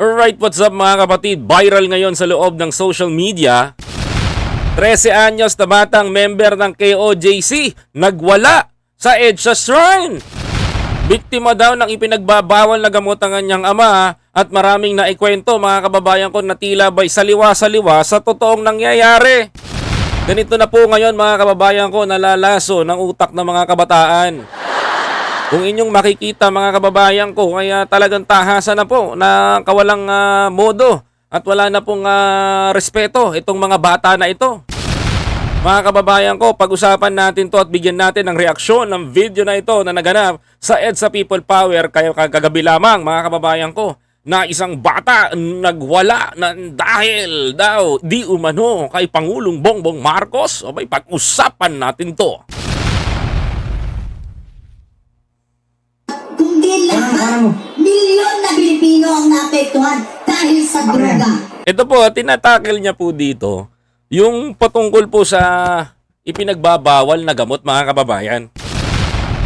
Alright, what's up mga kapatid? Viral ngayon sa loob ng social media. 13 anyos na batang member ng KOJC nagwala sa EDSA Shrine. Biktima daw ng ipinagbabawal na gamot ang kanyang ama at maraming naikwento mga kababayan ko na tila ba'y saliwa-saliwa sa totoong nangyayari. Ganito na po ngayon mga kababayan ko nalalaso ng utak ng mga kabataan. Kung inyong makikita mga kababayan ko, kaya talagang tahasan na po na kawalang ah, modo at wala na pong ah, respeto itong mga bata na ito. Mga kababayan ko, pag-usapan natin to at bigyan natin ng reaksyon ng video na ito na naganap sa EDSA People Power kayo kagabi lamang mga kababayan ko na isang bata nagwala na dahil daw di umano kay Pangulong Bongbong Marcos. O may pag-usapan natin to. Kundi lahat milyon na Pilipino ang naapektuhan dahil sa droga. Ito po, tinatakil niya po dito yung patungkol po sa ipinagbabawal na gamot mga kababayan.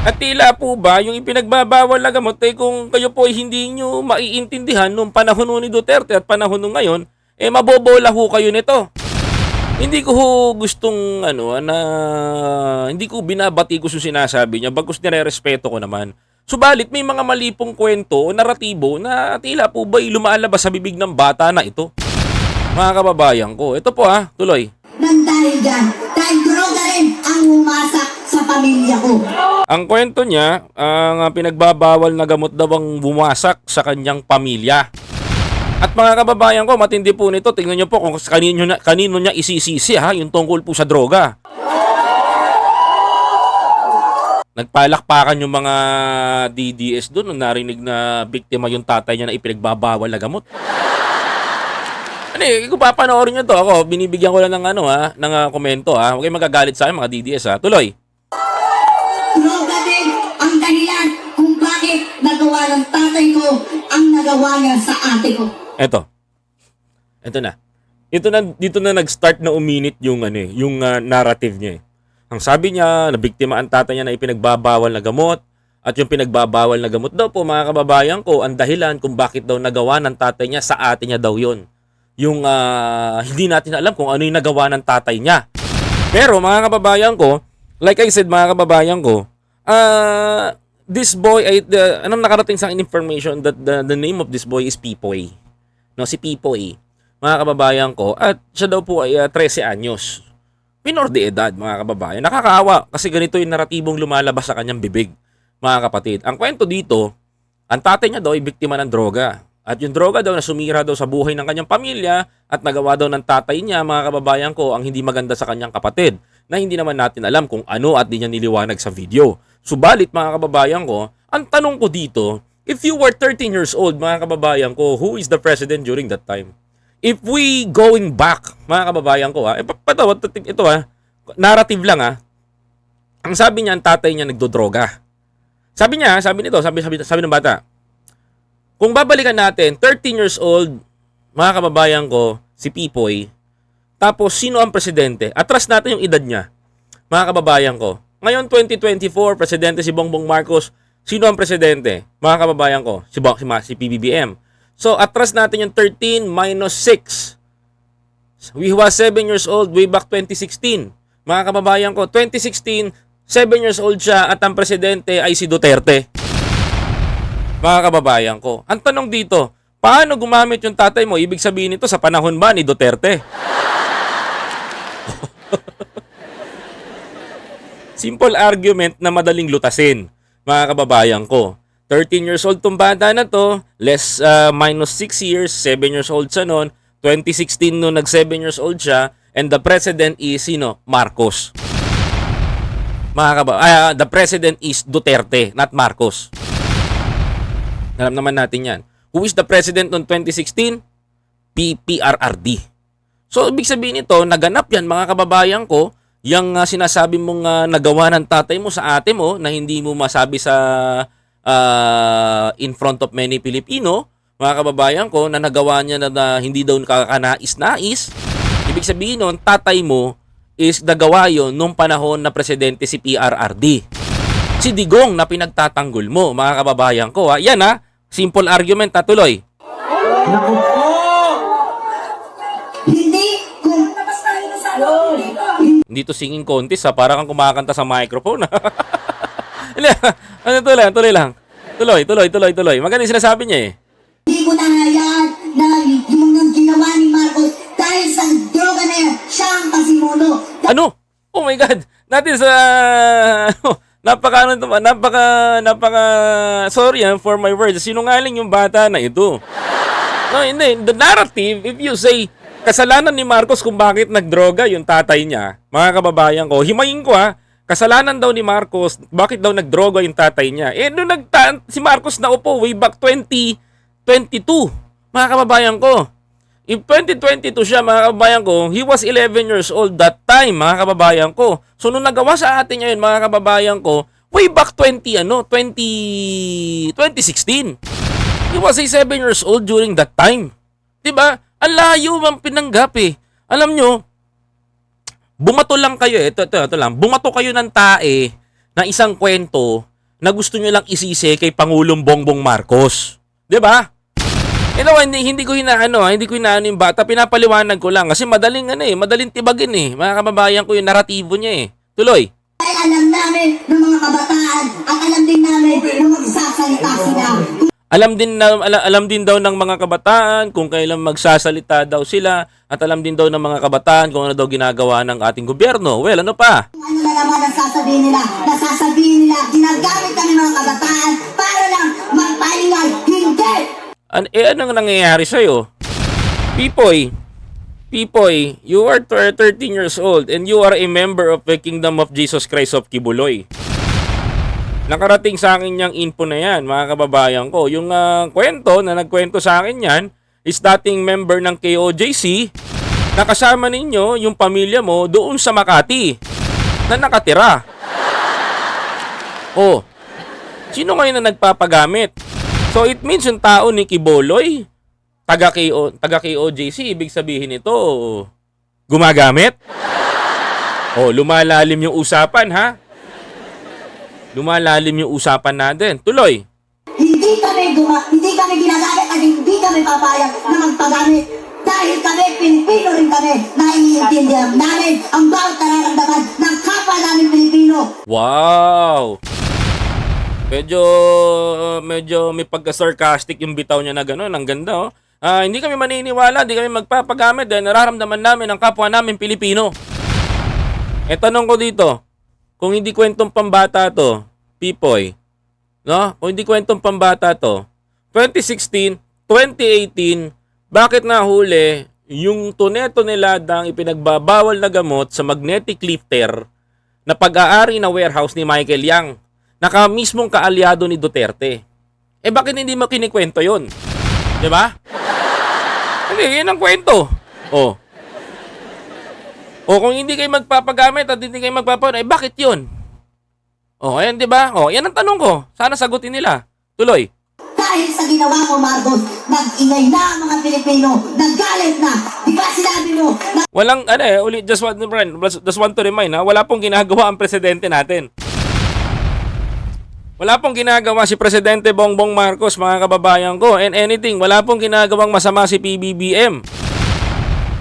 At tila po ba yung ipinagbabawal na gamot ay kung kayo po ay hindi nyo maiintindihan nung panahon ni Duterte at panahon nung ngayon, eh mabobola ho kayo nito. Hindi ko ho gustong ano na hindi ko binabati ko sa sinasabi niya bagkus nire-respeto ko naman. Subalit may mga mali pong kwento o naratibo na tila po ba'y lumalabas sa bibig ng bata na ito. Mga kababayan ko, ito po ha, tuloy. Nang dahil dyan, dahil droga rin ang umasak sa pamilya ko. Ang kwento niya, ang pinagbabawal na gamot daw ang bumasak sa kanyang pamilya. At mga kababayan ko, matindi po nito. Tingnan niyo po kung kanino, na, kanino niya isisisi ha, yung tungkol po sa droga. Nagpalakpakan yung mga DDS doon nung narinig na biktima yung tatay niya na ipinagbabawal na gamot. Ano eh, kung papanoorin niyo to, ako, binibigyan ko lang ng ano ha, ng ah, komento ha. Huwag kayong magagalit sa akin mga DDS ha. Tuloy. Droga din ang dahilan kung bakit nagawa ng tatay ko ang nagawa niya sa ate ko. Eto. Eto na. Ito na dito na nag-start na uminit yung ano eh, yung ah, narrative niya eh. Ang sabi niya, nabiktima ang tatay niya na ipinagbabawal na gamot at yung pinagbabawal na gamot daw po mga kababayan ko ang dahilan kung bakit daw nagawa ng tatay niya sa ate niya daw yon. Yung ah, hindi natin alam kung ano yung nagawa ng tatay niya. Pero mga kababayan ko, like I said mga kababayan ko, ah this boy ay the, anong nakarating sa information that the, the name of this boy is Pipoy. No, si Pipoy. Mga kababayan ko, at siya daw po ay ah, 13 anyos. Minor de edad, mga kababayan. Nakakaawa kasi ganito yung naratibong lumalabas sa kanyang bibig, mga kapatid. Ang kwento dito, ang tatay niya daw ay biktima ng droga. At yung droga daw na sumira daw sa buhay ng kanyang pamilya at nagawa daw ng tatay niya, mga kababayan ko, ang hindi maganda sa kanyang kapatid na hindi naman natin alam kung ano at di niya niliwanag sa video. Subalit, mga kababayan ko, ang tanong ko dito, if you were 13 years old, mga kababayan ko, who is the president during that time? If we going back, mga kababayan ko, ha, eh, pa- patawad, ito ha, narrative lang ha, ang sabi niya, ang tatay niya nagdodroga. Sabi niya, sabi nito, sabi, sabi, sabi ng bata, kung babalikan natin, 13 years old, mga kababayan ko, si Pipoy, tapos sino ang presidente? Atras natin yung edad niya, mga kababayan ko. Ngayon, 2024, presidente si Bongbong Marcos, sino ang presidente? Mga kababayan ko, si, Bong, si, si PBBM. So, atras natin yung 13 minus 6. We was 7 years old way back 2016. Mga kababayan ko, 2016, 7 years old siya at ang presidente ay si Duterte. Mga kababayan ko. Ang tanong dito, paano gumamit yung tatay mo? Ibig sabihin nito sa panahon ba ni Duterte? Simple argument na madaling lutasin, mga kababayan ko. 13 years old tong bata na to, less uh, minus 6 years, 7 years old siya noon. 2016 no nag 7 years old siya and the president is sino? Marcos. Mga kaba, ah, the president is Duterte, not Marcos. Alam naman natin 'yan. Who is the president noong 2016? PPRRD. So, ibig sabihin nito, naganap yan mga kababayan ko, yung ah, sinasabi mong ah, nagawa ng tatay mo sa ate mo na hindi mo masabi sa ah, in front of many Filipino, mga kababayan ko, na nagawa niya na, na hindi daw kakanais-nais. Ibig sabihin nun, tatay mo is nagawa yon nung panahon na presidente si PRRD. Si Digong na pinagtatanggol mo, mga kababayan ko. Ha? Yan ha, simple argument, ha, tuloy. Naku. Hindi kung Hindi to singing contest ha. Para kang kumakanta sa microphone ha. Ano tuloy lang, tuloy lang. Tuloy, tuloy, tuloy, tuloy. Maganda yung sinasabi niya eh. hindi ko na hayaan na yung ginawa ni Marcos dahil sa droga na yan, siya ang pasimuno. Ano? Oh my God! Natin sa... napaka, ano to ba? napaka, napaka, sorry ah, for my words, sinungaling yung bata na ito. No, hindi. The narrative, if you say, kasalanan ni Marcos kung bakit nagdroga yung tatay niya, mga kababayan ko, himayin ko ha, kasalanan daw ni Marcos, bakit daw nagdroga yung tatay niya? Eh, nung nagta- si Marcos na upo way back 2022, mga kababayan ko, In 2022 siya, mga kababayan ko, he was 11 years old that time, mga kababayan ko. So, nung nagawa sa atin ngayon, mga kababayan ko, way back 20, ano, 20, 2016. He was a 7 years old during that time. 'Di ba? Ang layo mang pinanggap eh. Alam nyo, bumato lang kayo, eh. ito, ito, ito lang, bumato kayo ng tae na isang kwento na gusto nyo lang isisi kay Pangulong Bongbong Marcos. 'Di ba? Ito, hindi, hindi ko hinaano, ah, hindi ko hinaano yung bata. Pinapaliwanag ko lang kasi madaling ano eh, madaling tibagin eh. Mga kababayan ko yung naratibo niya eh. Tuloy. Dahil alam namin ng mga kabataan at alam din namin na magsasalita sila. Alam din na ala- alam din daw ng mga kabataan kung kailan magsasalita daw sila at alam din daw ng mga kabataan kung ano daw ginagawa ng ating gobyerno. Well, ano pa? Ano na naman ang sasabihin nila, nasasabihin nila, ginagamit kami mga kabataan para lang magpahingal. Hindi! An eh anong nangyayari sa iyo? Pipoy, Pipoy, you are tw- 13 years old and you are a member of the Kingdom of Jesus Christ of Kibuloy. Nakarating sa akin yung info na yan, mga kababayan ko. Yung ah, kwento na nagkwento sa akin yan is dating member ng KOJC na kasama ninyo yung pamilya mo doon sa Makati na nakatira. Oh, sino ngayon na nagpapagamit? So it means yung tao ni Kiboloy, taga KO, taga KOJC, ibig sabihin ito gumagamit. Oh, lumalalim yung usapan ha. Lumalalim yung usapan natin. Tuloy. Hindi kami guma, hindi kami ginagamit at hindi kami papayag na magpagamit. Dahil kami, Pilipino rin kami, naiintindihan namin ang bawat nararamdaman ng kapwa namin Pilipino. Wow! Medyo medyo may pagka-sarcastic yung bitaw niya na gano'n. Ang ganda oh. Ah, hindi kami maniniwala, hindi kami magpapagamit dahil nararamdaman namin ang kapwa namin Pilipino. E tanong ko dito, kung hindi kwentong pambata to, Pipoy, no? Kung hindi kwentong pambata to, 2016, 2018, bakit nahuli yung tuneto niladang ipinagbabawal na gamot sa magnetic lifter na pag-aari na warehouse ni Michael Yang, naka mismong kaalyado ni Duterte. Eh bakit hindi mo kinikwento yon? 'Di ba? Hindi, yan ang kwento. Oh. O kung hindi kayo magpapagamit at hindi kayo magpapagamit, eh bakit yun? Oh, ayan 'di ba? Oh, yan ang tanong ko. Sana sagutin nila. Tuloy. Dahil sa ginawa mo, Marcos, nag-ingay na ang mga Pilipino, nagalit na. Di ba sinabi mo, na Walang ano eh, uli just want to remind, just want to remind ha, wala pong ginagawa ang presidente natin. Wala pong ginagawa si Presidente Bongbong Marcos, mga kababayan ko, and anything, wala pong ginagawang masama si PBBM.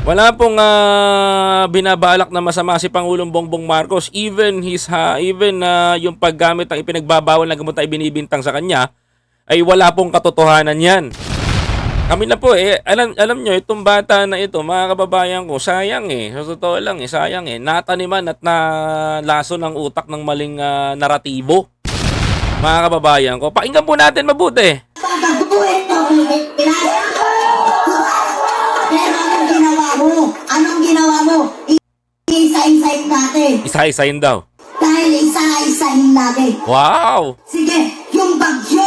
Wala pong ah, binabalak na masama si Pangulong Bongbong Marcos, even his ha, even ah, yung paggamit ng ipinagbabawal na gamot na ibinibintang sa kanya, ay wala pong katotohanan 'yan. Kami na po eh, alam, alam nyo, itong bata na ito, mga kababayan ko, sayang eh. Sa totoo lang eh, sayang eh. Nataniman at nalaso ng utak ng maling ah, naratibo. Mga kababayan ko, pakinggan po natin mabuti. pagkagubuhin mo, Isa-isayin daw. Dahil isa-isahin natin. Wow! Sige, yung bagyo,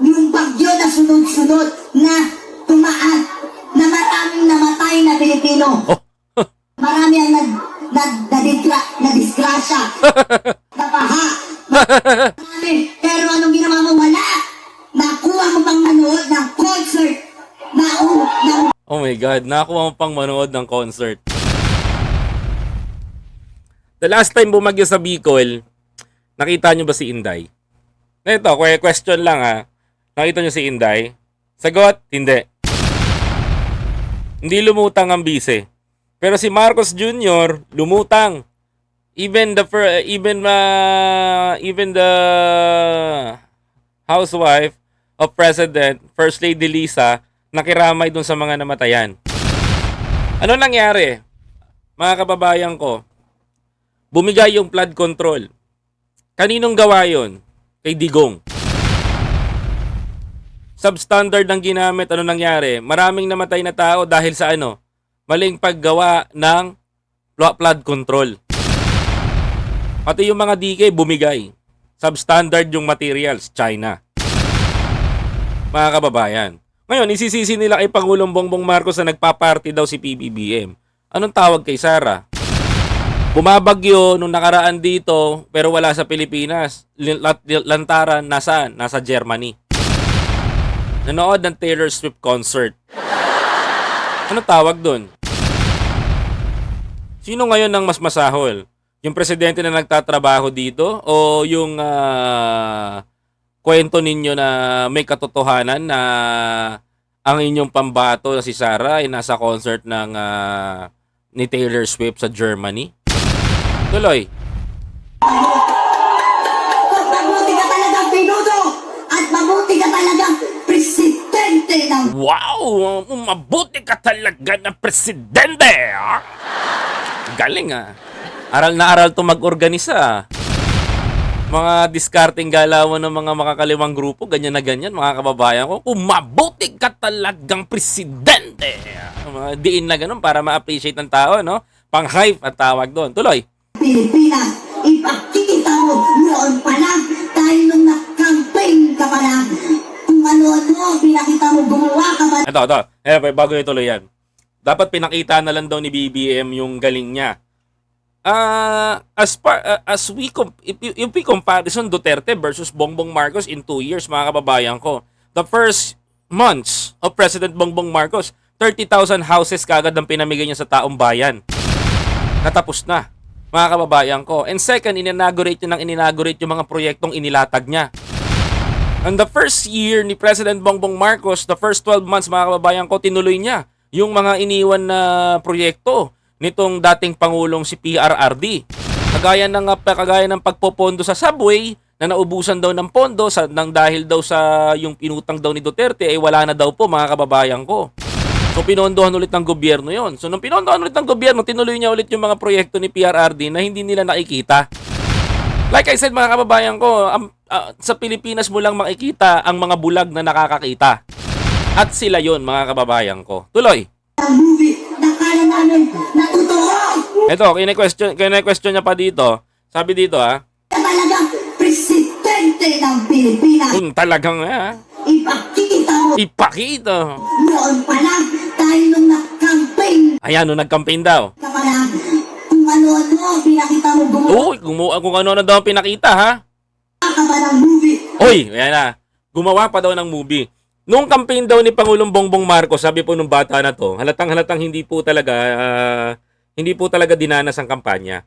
yung bagyo na sunod-sunod na tumaan, na maraming namatay na Pilipino. Oh, Marami ang nag, nag, nadikla, nadisgrasya. Napaha. Marami. Pero anong ginawa mo? Wala. Nakuha mo pang manood ng concert na, uh, ng oh my God, nakuha mo pang manood ng concert. The last time bumagyo sa Bicol, nakita nyo ba si Inday? Ito, que- question lang ha. Nakita nyo si Inday? Sagot, hindi. Hindi lumutang ang bise. Pero si Marcos Jr. lumutang. Even the even uh, even the housewife of President First Lady Lisa nakiramay dun sa mga namatayan. Ano nangyari? Mga kababayan ko, bumigay yung flood control. Kaninong gawa yon? Kay Digong. Substandard ang ginamit. Ano nangyari? Maraming namatay na tao dahil sa ano? Maling paggawa ng flood control. Pati yung mga DK bumigay. Substandard yung materials, China. Mga kababayan. Ngayon, isisisi nila kay Pangulong Bongbong Marcos na nagpa-party daw si PBBM. Anong tawag kay Sara? Bumabagyo nung nakaraan dito pero wala sa Pilipinas. Lantaran nasaan? Nasa Germany. Nanood ng Taylor Swift concert. Ano tawag doon? Sino ngayon ang mas masahol? Yung presidente na nagtatrabaho dito o yung ah, kwento ninyo na may katotohanan na ang inyong pambato na si Sarah ay nasa concert ng ah, ni Taylor Swift sa Germany? Tuloy. Mabuti ka talagang pinuno! At mabuti ka talagang presidente ng Wow! Mabuti ka talaga na presidente! Galing ah. Aral na aral to mag-organisa. Mga discarding galawan ng mga makakaliwang grupo, ganyan na ganyan, mga kababayan ko. Kung mabuti ka talagang presidente! Mga diin na ganun para ma-appreciate ng tao, no? Pang-hype ang tawag doon. Tuloy. Pilipinas. Ipakikita mo noon pa lang dahil nung nag-campaign ka pa lang. Kung ano-ano, pinakita mo, gumawa ka ba Ito, ito. Eh, bago ituloy yan. Dapat pinakita na lang daw ni BBM yung galing niya. Ah, as par ah, as we comp- if we comparison Duterte versus Bongbong Marcos in two years, mga kababayan ko. The first months of President Bongbong Marcos, 30,000 houses kagad ang pinamigay niya sa taong bayan. Natapos na, mga kababayan ko. And second, inaugurate niya ng inaugurate yung mga proyektong inilatag niya. And the first year ni President Bongbong Marcos, the first 12 months mga kababayan ko, tinuloy niya yung mga iniwan na proyekto nitong dating Pangulong si PRRD. Kagaya ng, kagaya ng pagpopondo sa subway na naubusan daw ng pondo sa, nang dahil daw sa yung pinutang daw ni Duterte ay wala na daw po mga kababayan ko. So pinondohan ulit ng gobyerno yon. So nung pinondohan ulit ng gobyerno, tinuloy niya ulit yung mga proyekto ni PRRD na hindi nila nakikita. Like I said mga kababayan ko, am- ah, sa Pilipinas mo lang makikita ang mga bulag na nakakakita. At sila yon mga kababayan ko. Tuloy. Ito, kine-question, kine-question niya pa dito. Sabi dito ha, Ka talagang presidente ng Pilipinas. kung talagang ha, Ipakikita mo ipakita. noon pa lang dahil nung nag-campaign Ayan, nung nag-campaign daw. ka lang. Kung ano-ano, pinakita mo, gumawa Uy, kung, kung ano na daw pinakita ha. ka ba ng movie? Uy, ayan na. Gumawa pa daw ng movie. Nung campaign daw ni Pangulong Bongbong Marcos, sabi po nung bata na to, halatang halatang hindi po talaga ah, hindi po talaga dinanas ang kampanya.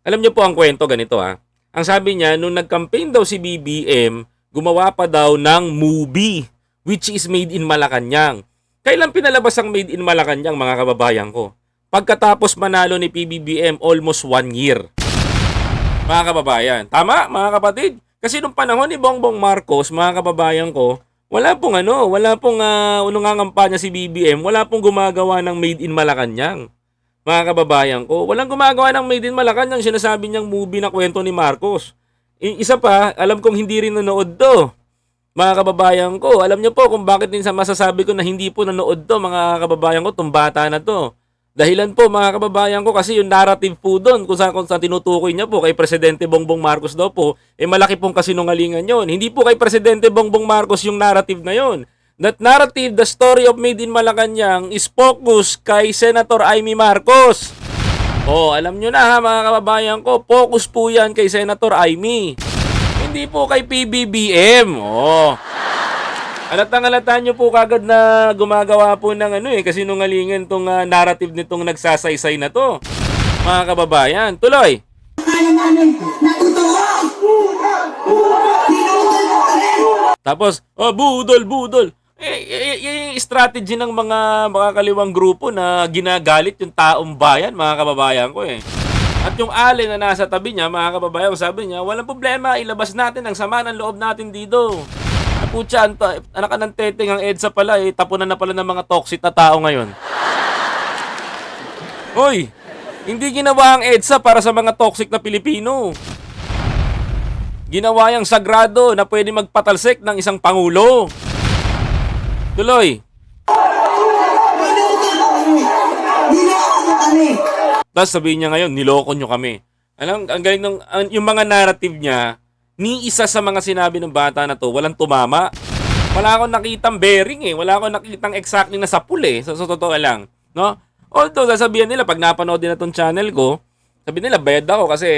Alam niyo po ang kwento ganito ha. Ang sabi niya, nung nag-campaign daw si BBM, gumawa pa daw ng movie which is made in Malacanang. Kailan pinalabas ang made in Malacanang mga kababayan ko? Pagkatapos manalo ni PBBM almost one year mga kababayan. Tama, mga kapatid. Kasi nung panahon ni Bongbong Marcos, mga kababayan ko, wala pong ano, wala pong uh, unangangampanya si BBM, wala pong gumagawa ng Made in Malacanang. Mga kababayan ko, walang gumagawa ng Made in Malacanang, sinasabi niyang movie na kwento ni Marcos. Isa pa, alam kong hindi rin nanood to. Mga kababayan ko, alam niyo po kung bakit din sa masasabi ko na hindi po nanood to, mga kababayan ko, tong bata na to. Dahilan po mga kababayan ko kasi yung narrative po doon kung saan, kung saan tinutukoy niya po kay Presidente Bongbong Marcos daw po, eh malaki pong kasinungalingan yon. Hindi po kay Presidente Bongbong Marcos yung narrative na yon. That narrative, the story of Made in Malacanang is focused kay Senator Amy Marcos. Oh, alam nyo na ha mga kababayan ko, focus po yan kay Senator Amy. Hindi po kay PBBM. Oh. Alatang alata nyo po kagad na gumagawa po ng ano eh, kasi nungalingan tong ah, narrative nitong nagsasaysay na to. Mga kababayan, tuloy. Kala namin na totoo? Tapos, oh, budol, budol. Eh, eh, eh, yung strategy ng mga mga kaliwang grupo na ginagalit yung taong bayan, mga kababayan ko eh. At yung alin na nasa tabi niya, mga kababayan, sabi niya, walang problema, ilabas natin ang sama ng loob natin dito. Anta- anak ng teteng ang EDSA pala eh, tapunan na pala ng mga toxic na tao ngayon. Hoy, hindi ginawa ang EDSA para sa mga toxic na Pilipino. Ginawa yung sagrado na pwede magpatalsik ng isang pangulo. Tuloy. Tapos sabihin niya ngayon, niloko nyo kami. Alam, ang galing ng, ang- yung mga narrative niya, ni isa sa mga sinabi ng bata na to, walang tumama. Wala akong nakitang bearing eh. Wala akong nakitang exactly na sapul eh. So, so totoo lang. No? Although, sasabihan nila, pag napanood din na tong channel ko, sabi nila, bayad ako kasi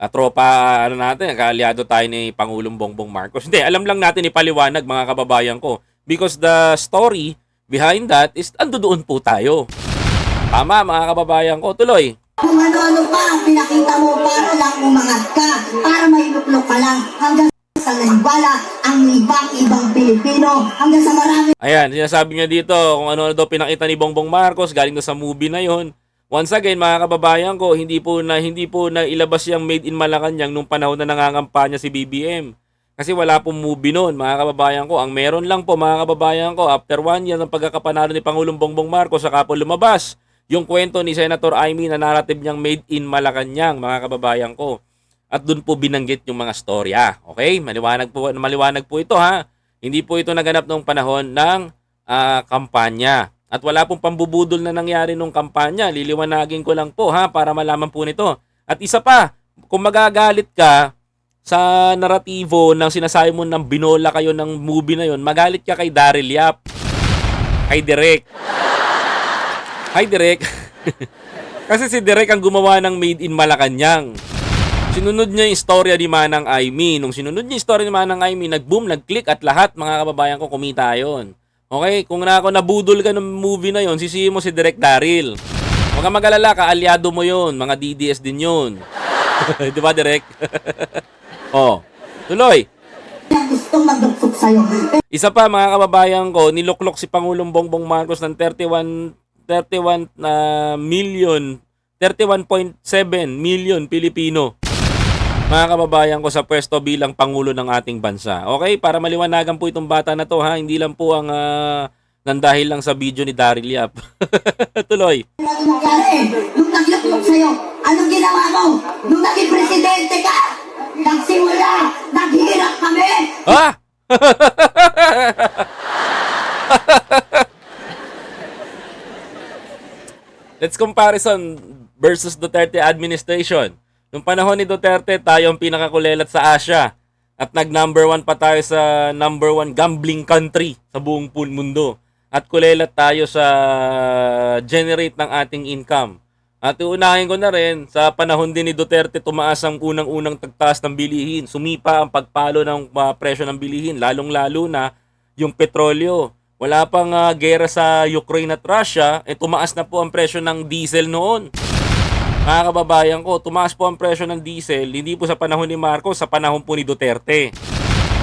ah, tropa, ano natin, kaalyado tayo ni Pangulong Bongbong Marcos. Hindi, alam lang natin ipaliwanag, mga kababayan ko. Because the story behind that is, ando doon po tayo. Tama, mga kababayan ko. Tuloy. Kung ano-ano pa ang pinakita mo para lang umangat ka, para mailuklok ka lang hanggang sa naniwala ang ibang-ibang Pilipino, hanggang sa marami Ayan, sinasabi niya dito kung ano daw pinakita ni Bongbong Marcos galing doon sa movie na yon. Once again, mga kababayan ko, hindi po na hindi po na ilabas yung Made in Malacanang nung panahon na nangangampanya si BBM. Kasi wala pong movie noon, mga kababayan ko. Ang meron lang po, mga kababayan ko, after one year ng pagkakapanalo ni Pangulong Bongbong Marcos, saka po lumabas yung kwento ni Senator Amy na narrative niyang Made in Malacanang, mga kababayan ko. At doon po binanggit yung mga storya. Okay? Maliwanag po, maliwanag po ito ha. Hindi po ito naganap noong panahon ng ah, kampanya. At wala pong pambubudol na nangyari nung kampanya. Liliwanagin ko lang po ha para malaman po nito. At isa pa, kung magagalit ka sa naratibo ng sinasabi mo ng binola kayo ng movie na yon, magalit ka kay Daryl Yap. Kay Direk. Hi Direk. Kasi si Direk ang gumawa ng Made in Malacanang. Sinunod niya yung istorya ni Manang Aimee. Nung sinunod niya yung istorya ni Manang Aimee, nag-boom, nag-click at lahat mga kababayan ko kumita yon. Okay, kung na ako nabudol ka ng movie na yon, sisihin mo si Direk Daryl. Huwag kang mag-alala, kaalyado mo yon, mga DDS din yon. Di ba, Direk? oh, tuloy. gustong sa'yo. Isa pa mga kababayan ko, niluklok si Pangulong Bongbong Marcos ng 31 31 na million 31.7 million Pilipino. Mga kababayan ko sa pwesto bilang pangulo ng ating bansa. Okay, para maliwanagan po itong bata na to ha, hindi lang po ang ah, nandahil lang sa video ni Daryl Yap. Tuloy. Nung nagluklok sa'yo, anong ginawa mo? Nung naging presidente ka, nagsimula, naghirap kami, Ha? Let's comparison versus Duterte administration. Nung panahon ni Duterte, tayo ang pinakakulelat sa Asia. At nag-number one pa tayo sa number one gambling country sa buong mundo. At kulelat tayo sa generate ng ating income. At uunahin ko na rin, sa panahon din ni Duterte, tumaas ang unang-unang tagtaas ng bilihin. Sumipa ang pagpalo ng uh, presyo ng bilihin, lalong-lalo na yung petrolyo. Wala pang uh, gera sa Ukraine at Russia, eh tumaas na po ang presyo ng diesel noon. Mga kababayan ko, tumaas po ang presyo ng diesel, hindi po sa panahon ni Marcos, sa panahon po ni Duterte.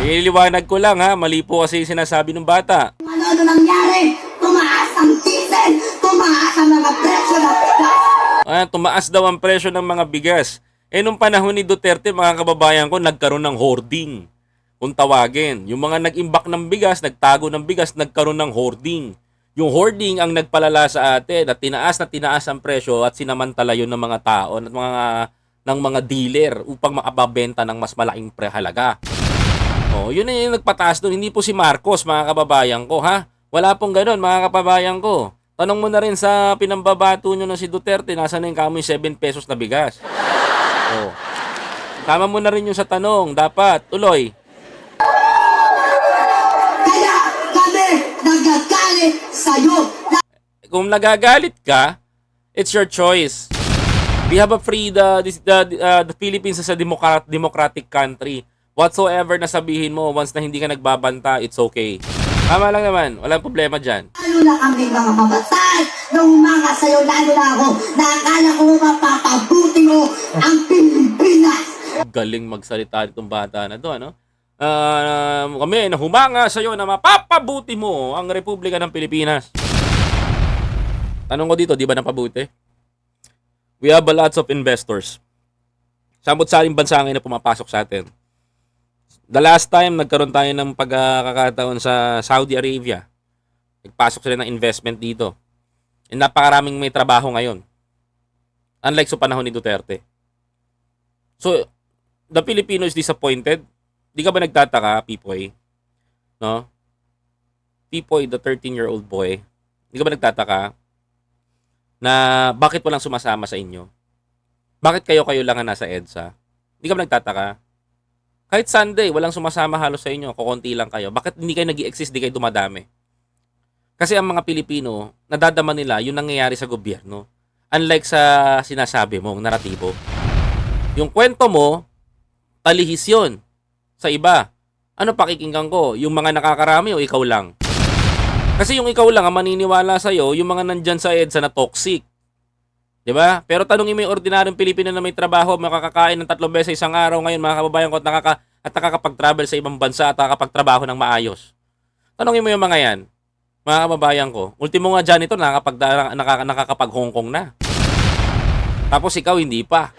Nililiwanag ko lang ha, mali po kasi yung sinasabi ng bata. Kung ano-ano nangyari, tumaas ang diesel, tumaas ang mga presyo ng bigas. Ah, tumaas daw ang presyo ng mga bigas. Eh nung panahon ni Duterte, mga kababayan ko, nagkaroon ng hoarding. Kung tawagin, yung mga nag-imbak ng bigas, nagtago ng bigas, nagkaroon ng hoarding. Yung hoarding ang nagpalala sa atin at tinaas na tinaas ang presyo at sinamantala yun ng mga tao at mga ng mga dealer upang makababenta ng mas malaking prehalaga. Oh, yun na yung nagpataas doon. Hindi po si Marcos, mga kababayan ko, ha? Wala pong ganun, mga kababayan ko. Tanong mo na rin sa pinambabato nyo na si Duterte, nasa na yung kamoy 7 pesos na bigas. Oh. Tama mo na rin yung sa tanong. Dapat, tuloy. Sa'yo. Na Kung nagagalit ka, it's your choice. We have a free, the, the, the, uh, the Philippines is a democrat, democratic country. Whatsoever na sabihin mo, once na hindi ka nagbabanta, it's okay. Tama lang naman. Walang problema dyan. lalo na kami mga kabataan, nung mga sa'yo, lalo na ako, na akala ko mapapabuti mo ang Pilipinas. Galing magsalita itong bata na to, ano? Ah, kami na humanga sa iyo na mapapabuti mo ang Republika ng Pilipinas. Tanong ko dito, di ba napabuti? We have a lots of investors. Samot-saring bansa ngayon na pumapasok sa atin. The last time nagkaroon tayo ng pagkakataon sa Saudi Arabia, nagpasok sila ng investment dito. And napakaraming may trabaho ngayon. Unlike sa panahon ni Duterte. So, the Filipino is disappointed. Di ka ba nagtataka, Pipoy? No? Pipoy, the 13-year-old boy, di ka ba nagtataka na bakit walang sumasama sa inyo? Bakit kayo-kayo lang ang nasa EDSA? Di ka ba nagtataka? Kahit Sunday, walang sumasama halos sa inyo, kukunti lang kayo. Bakit hindi kayo nag exist di kayo dumadami? Kasi ang mga Pilipino, nadadama nila yung nangyayari sa gobyerno. Unlike sa sinasabi mong naratibo. Yung kwento mo, talihis yun sa iba. Ano pakikinggan ko? Yung mga nakakarami o ikaw lang? Kasi yung ikaw lang ang maniniwala sa'yo, yung mga nandyan sa EDSA na toxic. 'Di ba? Pero tanungin mo yung ordinaryong Pilipino na may trabaho, makakakain ng tatlong beses sa isang araw ngayon, mga kababayan ko, at, nakaka, at nakakapag-travel sa ibang bansa at nakakapagtrabaho ng maayos. Tanungin mo yung mga yan, mga kababayan ko. Ultimo nga dyan ito, nakakapag, nakaka, nakakapag Hong Kong na. Tapos ikaw hindi pa.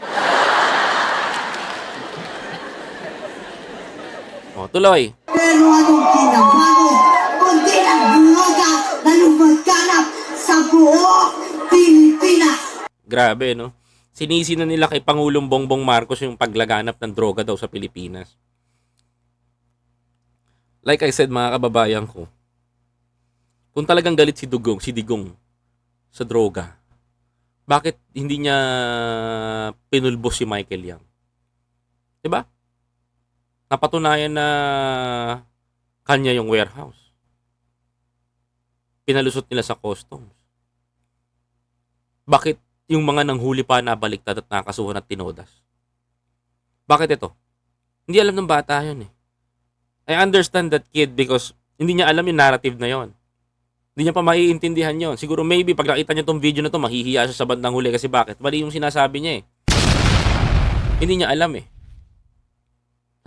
O, tuloy. Pero anong ginawa mo? Kundi nagbuloga na lumaganap sa buong Pilipinas. Grabe, no? Sinisi na nila kay Pangulong Bongbong Marcos yung paglaganap ng droga daw sa Pilipinas. Like I said, mga kababayan ko, kung talagang galit si Dugong, si Digong sa droga, bakit hindi niya pinulbos si Michael Yang? 'Di ba? Napatunayan na kanya yung warehouse. Pinalusot nila sa customs. Bakit yung mga nanghuli pa nabaliktad at nakasuhan at tinodas? Bakit ito? Hindi alam ng bata yun eh. I understand that kid because hindi niya alam yung narrative na yon. Hindi niya pa maiintindihan yon. Siguro maybe pag nakita niya tong video na to, mahihiya siya sa bandang huli kasi bakit? Mali yung sinasabi niya eh. Hindi niya alam eh.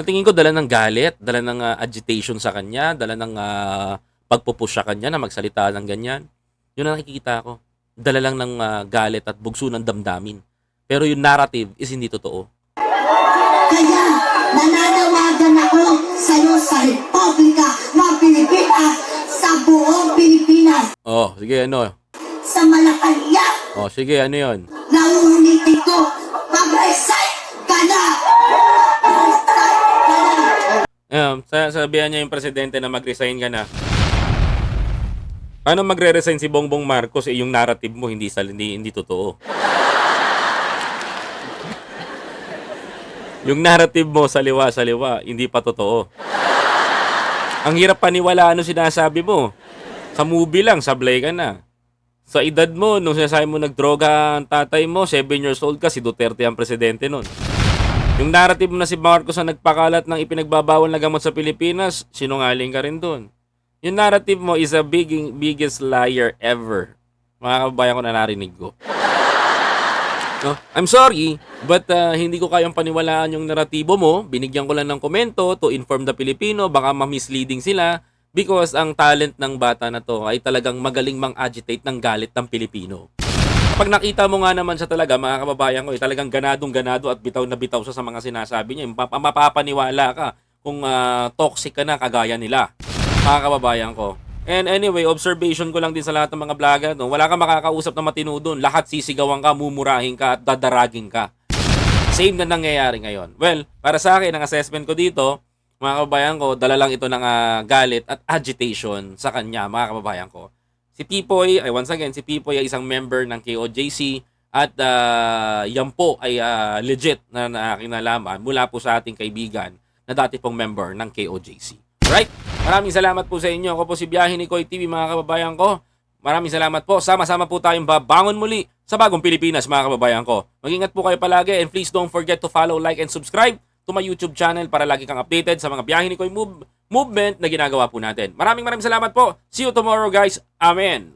Sa tingin ko, dala ng galit, dala ng ah, agitation sa kanya, dala ng uh, pagpupush sa kanya na magsalita ng ganyan. Yun ang nakikita ko. Dala lang ng ah, galit at bugso ng damdamin. Pero yung narrative is hindi totoo. Kaya nananawagan ako sa iyo sa Republika ng Pilipinas, sa buong Pilipinas, Oh, sige, ano? sa Malacanang. Oh, sige, ano yon? Nauulitin ko, mag-resign ka na! Um, sa sabihan niya yung presidente na mag-resign ka na. Paano magre-resign si Bongbong Marcos eh yung narrative mo hindi sa hindi, hindi totoo. yung narrative mo sa liwa sa liwa hindi pa totoo. Ang hirap paniwalaan ano sinasabi mo. Sa movie lang, sablay ka na. Sa edad mo, nung sinasabi mo nagdroga ang tatay mo, 7 years old ka, si Duterte ang presidente nun. Yung narrative na si Marcos ang nagpakalat ng ipinagbabawal na gamot sa Pilipinas, sinungaling ka rin dun. Yung narrative mo is a big, biggest liar ever. Mga kababayan ko na narinig ko. No? I'm sorry, but uh, hindi ko kayang paniwalaan yung naratibo mo. Binigyan ko lang ng komento to inform the Filipino, baka ma-misleading sila because ang talent ng bata na to ay talagang magaling mang-agitate ng galit ng Pilipino. Kapag nakita mo nga naman siya talaga, mga kababayan ko, eh, talagang ganadong ganado at bitaw na bitaw sa mga sinasabi niya. Map- mapapaniwala ka kung ah, toxic ka na kagaya nila, mga kababayan ko. And anyway, observation ko lang din sa lahat ng mga vlogger, no? wala kang makakausap na matino doon. Lahat sisigawan ka, mumurahin ka, at dadaragin ka. Same na nangyayari ngayon. Well, para sa akin, ang assessment ko dito, mga kababayan ko, dala lang ito ng ah, galit at agitation sa kanya, mga kababayan ko. Si Pipoy, ay once again, si Pipoy ay isang member ng KOJC at ah, yan po ay ah, legit na nakinalaman mula po sa ating kaibigan na dati pong member ng KOJC. Right? Maraming salamat po sa inyo. Ako po si Biyahe ni Koy TV, mga kababayan ko. Maraming salamat po. Sama-sama po tayong babangon muli sa bagong Pilipinas, mga kababayan ko. Mag-ingat po kayo palagi and please don't forget to follow, like, and subscribe to my YouTube channel para lagi kang updated sa mga Biyahe ni Koy move, movement na ginagawa po natin. Maraming maraming salamat po. See you tomorrow, guys. Amen.